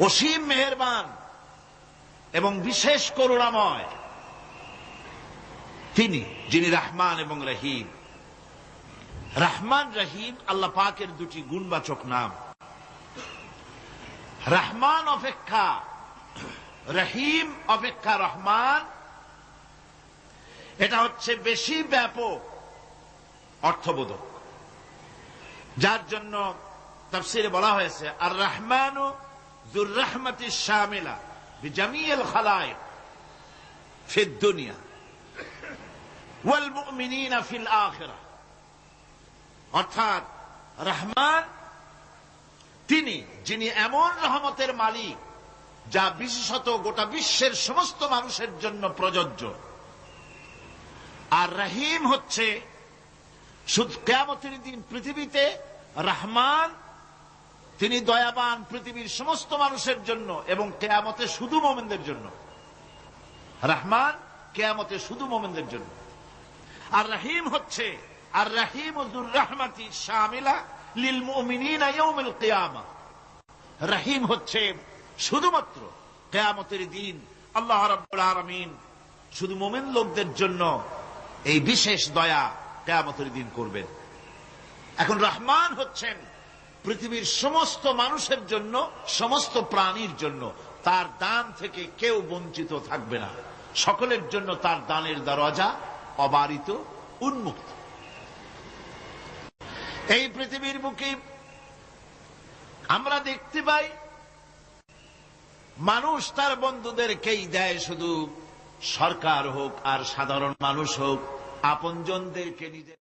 অসীম মেহেরবান এবং বিশেষ করুণাময়। তিনি, যিনি রাহমান এবং রহিম। রাহমান, রহিম আল্লাহ পাকের দুটি গুণবাচক নাম। রহমান অপেক্ষা, রহিম অপেক্ষা রহমান। এটা হচ্ছে বেশি ব্যাপক অর্থবোধক। যার জন্য তাফসিরে বলা হয়েছে আর রহমান জুর রহমতি শামিলা বিজামিয়াল অর্থাৎ রহমান, তিনি, যিনি এমন রহমতের মালিক, যা বিশেষত গোটা বিশ্বের সমস্ত মানুষের জন্য প্রযোজ্য। আর রহিম হচ্ছে, শুধু কেয়ামতের দিন পৃথিবীতে রহমান তিনি দয়াবান পৃথিবীর সমস্ত মানুষের জন্য এবং কেয়ামতে শুধু মোমেনদের জন্য। রহমান কেয়ামতে শুধু মোমেনদের জন্য। আর রহিম হচ্ছে, আর রহিম রহমাতি শামিলা লিল ইয়াউমিল কিয়ামা। রহিম হচ্ছে শুধুমাত্র কেয়ামতের দিন, আল্লাহ রাব্বুল আলামিন শুধু মোমেন লোকদের জন্য এই বিশেষ দয়া কেয়ামতের দিন করবেন। এখন রহমান হচ্ছেন পৃথিবীর সমস্ত মানুষের জন্য, সমস্ত প্রাণীর জন্য, তার দান থেকে কেউ বঞ্চিত থাকবে না। সকলের জন্য তার দানের দরজা অবারিত, উন্মুক্ত। এই পৃথিবীর বুকে আমরা দেখতে পাই, মানুষ তার বন্ধুদেরকেই দেয় শুধু সরকার হোক আর সাধারণ মানুষ হোক, আপনজনদেরকে নিজের